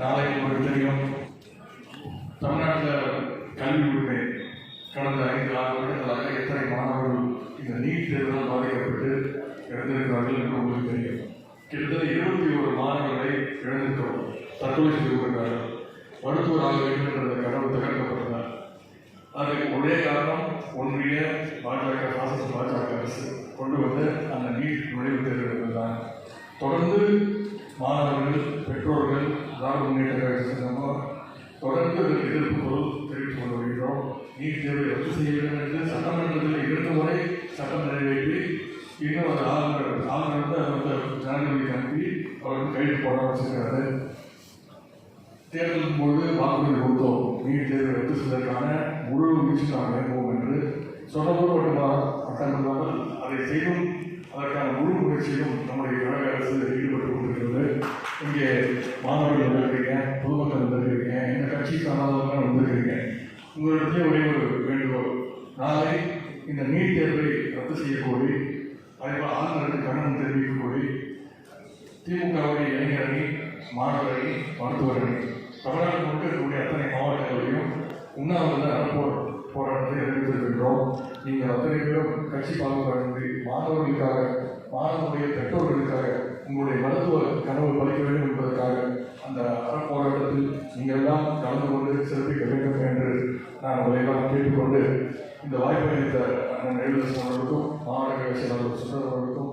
நாளை உங்களுக்கு தெரியும். தமிழ்நாட்டில் கல்வி உரிமை கடந்த ஐந்து ஆறு வருடங்களாக எத்தனை மாணவர்கள் இந்த நீட் தேர்வால் பாதிக்கப்பட்டு இழந்திருக்கிறார்கள் என்று உங்களுக்கு தெரியும். கிட்டத்தட்ட இருபத்தி ஒரு மாணவர்களை இழந்திருக்கிறோம். தற்கொலை செய்து கொண்டிருக்கிறார்கள். மருத்துவர் ஆக வேண்டும் என்ற கனவு தகர்க்கப்பட்டதால் அதற்கு ஒரே காரணம் ஒன்றிய பாஜக பாசிச பாஜக அரசு கொண்டு வந்து அந்த நீட் நுழைவுத் தேர்வு என்பதுதான் தொடர்ந்து மாணவர்கள் பெற்றோர்கள் திராவிட முன்னேற்ற கழக சங்கமாக தொடர்ந்து எதிர்ப்பு தெரிவித்துக் கொண்டு வருகிறோம். நீட் தேர்வை ரத்து செய்ய வேண்டும் என்று சட்டமன்றத்தில் இரண்டு முறை சட்டம் நிறைவேற்றி இன்னும் ஒரு ஆளுநர் ஆளுநர் வந்து ஜனாதிபதிக்கு அனுப்பி அவருக்கு கைது போட வச்சிருக்கிறாரு. தேர்தலின் போது வாக்குறுதி கொடுத்தோம். நீட் தேர்வை ரத்து செய்வதற்கான முழு முயற்சி நாம் மேற்கொள்வோம் என்று சொன்னபோது மட்டுமா மட்டுமல்லாமல் அதை செய்யும் அதற்கான முழு முயற்சியும் நம்முடைய கழக அரசு இங்கே மாணவர்கள் வந்திருக்கீங்க பொதுமக்கள் வந்திருக்கீங்க இந்த கட்சி சார்ந்தவர்கள் வந்திருக்கீங்க உங்களிடத்திலே ஒரே ஒரு வேண்டுகோள். நாளை இந்த நீட் தேர்வை ரத்து செய்யக்கோரி அதேபோல் ஆளுநருக்கு கண்டனம் தெரிவிக்க கோரி திமுகவுடைய இளைஞர் அணி மாணவர் அணி மருத்துவர் அணி தமிழ்நாடு முழுக்க இருக்கக்கூடிய அத்தனை மாவட்டங்களையும் உண்ணாவிரத அறப்போ போராட்டத்தை அறிவித்திருக்கின்றோம். நீங்கள் அத்தனை பேரும் கட்சி பாகுபாடின்றி மாணவர்களுக்காக மாணவர்களுடைய பெற்றோர்களுக்காக உங்களுடைய அறப்போராட்டத்தில் நீங்கள் எல்லாம் கலந்து கொண்டு சிறப்பிக்க வேண்டும் என்று நான் உங்களை கேட்டுக்கொண்டு இந்த வாய்ப்பை அளித்த அண்ணன் எழுதரசன் அவர்களுக்கும் மாவட்ட கட்சி சுந்தர் அவர்களுக்கும்